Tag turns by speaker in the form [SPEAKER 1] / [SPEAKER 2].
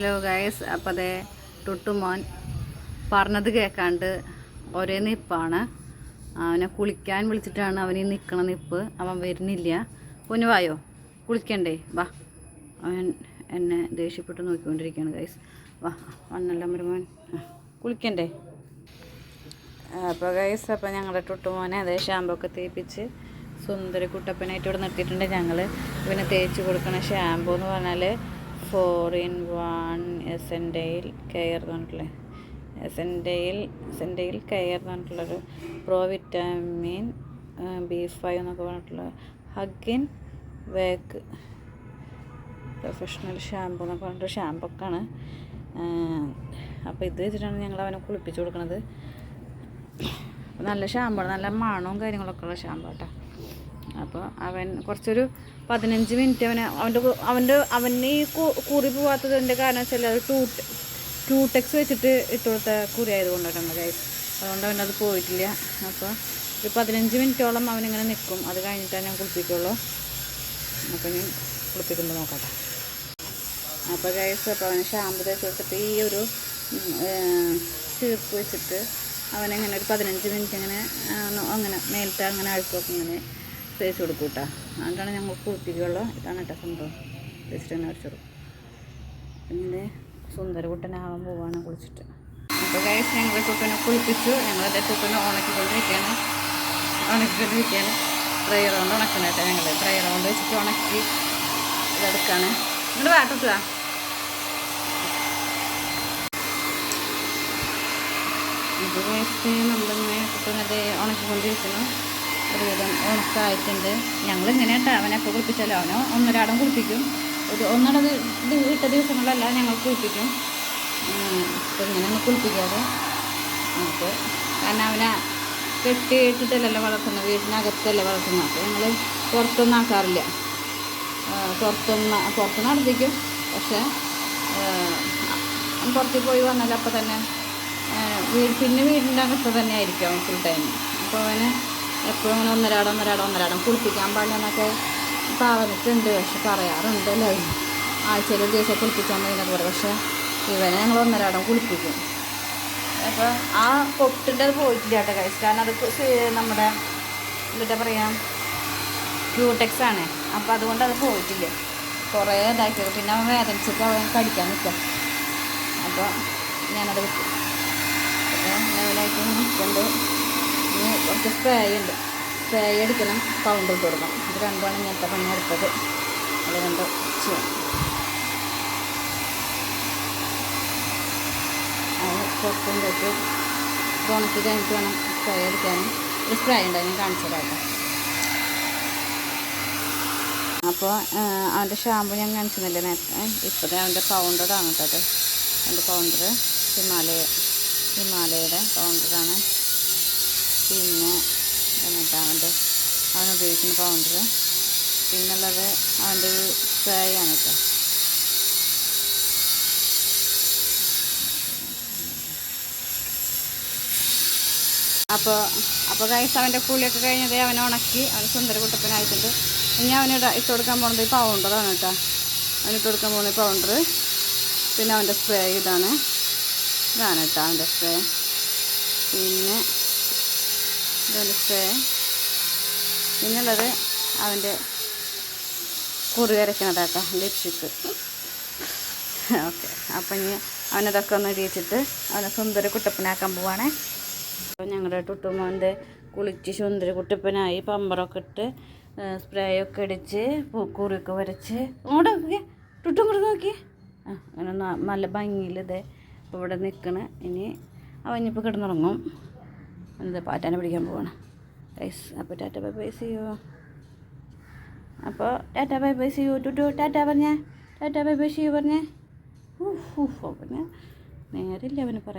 [SPEAKER 1] Hello guys അപ്പോൾ അതെ ടുട്ടുമോൻ പറഞ്ഞത് കേൾക്കാണ്ട് ഒരേ നിപ്പാണ്. അവനെ കുളിക്കാൻ വിളിച്ചിട്ടാണ് അവൻ ഈ നിൽക്കണ നിപ്പ്. അവൻ വരുന്നില്ല. പൊന്നു വായോ? കുളിക്കണ്ടേ? വാ. അവൻ എന്നെ ദേഷ്യപ്പെട്ട് നോക്കിക്കൊണ്ടിരിക്കുകയാണ് ഗൈസ് വാ വന്നല്ല മരുമോൻ. കുളിക്കണ്ടേ? അപ്പോൾ ഗൈസ് അപ്പോൾ ഞങ്ങളുടെ ടുട്ടുമോനെ അതേ ഷാമ്പു ഒക്കെ തേപ്പിച്ച് സുന്ദര കുട്ടപ്പനായിട്ട് ഇവിടെ നിർത്തിയിട്ടുണ്ട് ഞങ്ങൾ ഇവനെ തേച്ച് കൊടുക്കണ ഷാമ്പു എന്ന് പറഞ്ഞാൽ ഫോർ ഇൻ വൺ എസെൻഡെയിൽ കെയർ എന്ന് പറഞ്ഞിട്ടുള്ള എൻ എസെൻഡെയിൽ കെയർ എന്ന് പറഞ്ഞിട്ടുള്ളൊരു പ്രോ വിറ്റാമിൻ ബി ഫൈവ് എന്നൊക്കെ പറഞ്ഞിട്ടുള്ള ഹഗിൻ വേക്ക് പ്രൊഫഷണൽ ഷാമ്പു എന്നൊക്കെ പറഞ്ഞിട്ട് ഷാമ്പൊക്കെയാണ് അപ്പോൾ ഇത് വെച്ചിട്ടാണ് ഞങ്ങൾ അവനെ കുളിപ്പിച്ച് കൊടുക്കുന്നത് നല്ല ഷാമ്പാണ് നല്ല മണവും കാര്യങ്ങളൊക്കെ ഉള്ള ഷാമ്പു കേട്ടോ അപ്പോൾ അവൻ കുറച്ചൊരു പതിനഞ്ച് മിനിറ്റ് അവനെ അവന്റെ കു- അവന്റെ അവന് ഈ കു- കുറി പോവാത്തതിന്റെ കാരണം വെച്ചാൽ അത് ടൂ ടൂടെക്സ് വെച്ചിട്ട് ഇട്ട് കൊടുത്ത കുറി ആയതുകൊണ്ടാണ് ഗൈസ് അതുകൊണ്ട് അവനത് പോയിട്ടില്ല. അപ്പോൾ ഒരു പതിനഞ്ച് മിനിറ്റോളം അവനിങ്ങനെ നിൽക്കും അത് കഴിഞ്ഞിട്ടാണ് ഞാൻ കുളിപ്പിക്കുള്ളൂ. അപ്പോൾ ഞാൻ കുളിപ്പിക്കുമ്പോൾ നോക്കട്ടെ. അപ്പോൾ ഗൈസ് അപ്പോൾ അവന് ഷാമ്പു തേച്ച് കൊടുത്തിട്ട് ഈ ഒരു ചീർപ്പ് വെച്ചിട്ട് അവനങ്ങനെ ഒരു പതിനഞ്ച് മിനിറ്റ് അങ്ങനെ അങ്ങനെ മേലത്തെ അങ്ങനെ അഴുക്കൊക്കെ ഇങ്ങനെ തേച്ച് കൊടുക്കും കേട്ടോ അതുകൊണ്ടാണ് ഞങ്ങൾ ഒത്തിരിയുള്ള ഇതാണ് കേട്ടോ സംഭവം. തേച്ചിട്ട് തന്നെ അടിച്ചത് പിന്നെ സുന്ദരകുട്ടനാവാൻ പോവാണ് കുളിച്ചിട്ട്. അപ്പോൾ കഴിച്ച് ഞങ്ങൾ കുട്ടനെ കുളിപ്പിച്ചു. ഞങ്ങളെ കുട്ടനെ ഉണക്കിക്കൊണ്ടിരിക്കുകയാണ് ഉണക്കിക്കൊണ്ടിരിക്കുകയാണ് ഡ്രയർ കൊണ്ട് ഉണക്കണം കേട്ടോ ഞങ്ങൾ ഫ്രൈ റൗണ്ട് വെച്ചിട്ട് ഉണക്കി ഇതെടുക്കാണ് നിങ്ങളുടെ വാട്ടുക ഇത് വേസ്റ്റ് നമ്മളിങ്ങനെ കുട്ടനത് ഉണക്കിക്കൊണ്ടിരിക്കുന്നു ഒരുവിധം ഉണക്കായിട്ടുണ്ട് ഞങ്ങളിങ്ങനെ കേട്ടോ അവനെ എപ്പോൾ കുളിപ്പിച്ചാലോ അവനോ ഒന്നൊരാടം കുളിപ്പിക്കും. ഒരു ഒന്നടത് ഇട്ട ദിവസങ്ങളല്ല ഞങ്ങൾ കുളിപ്പിക്കും. അപ്പോൾ ഒന്ന് കുളിപ്പിക്കാതെ. അപ്പോൾ കാരണം അവനെ കെട്ടിയിട്ടിട്ടല്ലല്ലോ വളർത്തുന്നത് വീടിനകത്തല്ലേ വളർത്തുന്നത്. അപ്പോൾ ഞങ്ങൾ പുറത്തൊന്നും ആക്കാറില്ല. പുറത്തൊന്ന് പുറത്ത് നടത്തിക്കും. പക്ഷേ പുറത്ത് പോയി വന്നാൽ അപ്പോൾ തന്നെ വീട് പിന്നെ വീടിന്റെ അകത്ത് തന്നെ ആയിരിക്കും ഫുൾ ടൈം അപ്പോൾ അവന് എപ്പോഴും അങ്ങനെ ഒന്നരാടം ഒന്നരാടം ഒന്നരാടം കുളിപ്പിക്കാൻ പാടില്ലെന്നൊക്കെ പാവനത്തുണ്ട് പക്ഷെ പറയാറുണ്ട് അല്ലേ? ആഴ്ചയിൽ ഒരു ദിവസം കുളിപ്പിക്കാൻ പറ്റുന്നൊക്കെ പറയും പക്ഷേ ഇവനെ ഞങ്ങൾ ഒന്നരാടം കുളിപ്പിക്കും. അപ്പോൾ ആ പൊട്ടിന്റെ അത് പോയിട്ടില്ല കേട്ടോ കഴിച്ച് കാരണം അത് നമ്മുടെ എന്താ പറയുക ക്യൂടെക്സ് ആണ്. അപ്പോൾ അതുകൊണ്ട് അത് പോയിട്ടില്ല. കുറേ ഇതാക്കിയത്. പിന്നെ അവൻ വേദനിച്ചിട്ട് അവൻ കടിക്കാൻ നിൽക്കാം അപ്പോൾ ഞാനത് വിട്ടു. അപ്പോൾ ലെവലായിട്ട് നിൽക്കുന്നുണ്ട് കുറച്ച് സ്പ്രേ ഉണ്ട് സ്പ്രേ എടുക്കണം കൗണ്ടർ തുടങ്ങും ഇത് രണ്ടാണ് ഇങ്ങനത്തെ പണി എടുത്തത്. അത് രണ്ട് ചെയ്യാം അത് പുറത്തും തൊട്ട് ഉണക്കി കഴിഞ്ഞിട്ട് വേണം സ്പ്രേ അടിക്കാനും ഒരു സ്പ്രേ ഉണ്ട് ഞാൻ കാണിച്ചു അപ്പോൾ അവന്റെ ഷാമ്പു ഞാൻ കാണിച്ചിരുന്നില്ലേ നേരത്തെ? ഇപ്പോഴത്തെ അവന്റെ പൗണ്ടറാണ് കേട്ടോ അത്. അവന്റെ പൗണ്ടർ ഹിമാലയ ഹിമാലയയുടെ പൗണ്ടറാണ് പിന്നെ എന്നിട്ട് അവൻ ഉപയോഗിക്കുന്ന പൗഡർ പിന്നുള്ളത് അവന്റെ ഒരു സ്പ്രേയാണ് കേട്ടോ. അപ്പോൾ അപ്പോൾ കൈസ് അവന്റെ കൂലിയൊക്കെ കഴിഞ്ഞത് അവൻ ഉണക്കി അവൻ സുന്ദര കുട്ടപ്പനായിട്ടുണ്ട്. ഇനി അവന് ഇട- ഇട്ട് കൊടുക്കാൻ പോകുന്നത് ഈ പൗണ്ടറാണ് കേട്ടോ. അവന് ഇട്ട് കൊടുക്കാൻ പോകുന്നത് പൗണ്ടർ പിന്നെ അവന്റെ സ്പ്രേ ഇതാണ്. ഇതാണ് കേട്ടോ അവന്റെ സ്പ്രേ പിന്നെ സ്പ്രേ പിന്നുള്ളത് അവന്റെ കുറി വരയ്ക്കണതാട്ടോ ലിപ്സ്റ്റിക്ക് ഓക്കെ അപ്പം ഇനി അവനതൊക്കെ ഒന്ന് ഇടിയിച്ചിട്ട് അവനെ സുന്ദര കുട്ടപ്പനാക്കാൻ പോവാണേ. അപ്പോൾ ഞങ്ങളുടെ ടുട്ടുമോന്റെ കുളിച്ച് സുന്ദര കുട്ടപ്പനായി പമ്പറൊക്കെ ഇട്ട് സ്പ്രേ ഒക്കെ അടിച്ച് പൂക്കൂറിയൊക്കെ വരച്ച്. അങ്ങോട്ട് നോക്കിയേ ടുട്ടും കൂടെ നോക്കിയേ. ആ അങ്ങനെ നല്ല ഭംഗിയിൽ ഇപ്പോൾ ഇവിടെ നിൽക്കണേ ഇനി അവനിപ്പോൾ കിടന്നുറങ്ങും. എന്താ പാറ്റാനെ പിടിക്കാൻ പോവാണ്. ഗൈസ് അപ്പോൾ ടാറ്റ ബൈ ബൈ സിയോ അപ്പോൾ ടാറ്റ ബൈ ബൈ ചെയ്യൂ ടുട്ടു ടാറ്റ പറഞ്ഞേ. ടാറ്റ ബൈ ബൈ സിയോ പറഞ്ഞേ. ഊഫ് ഊഫ് പറഞ്ഞേ. നേരില്ല അവന് പറയാം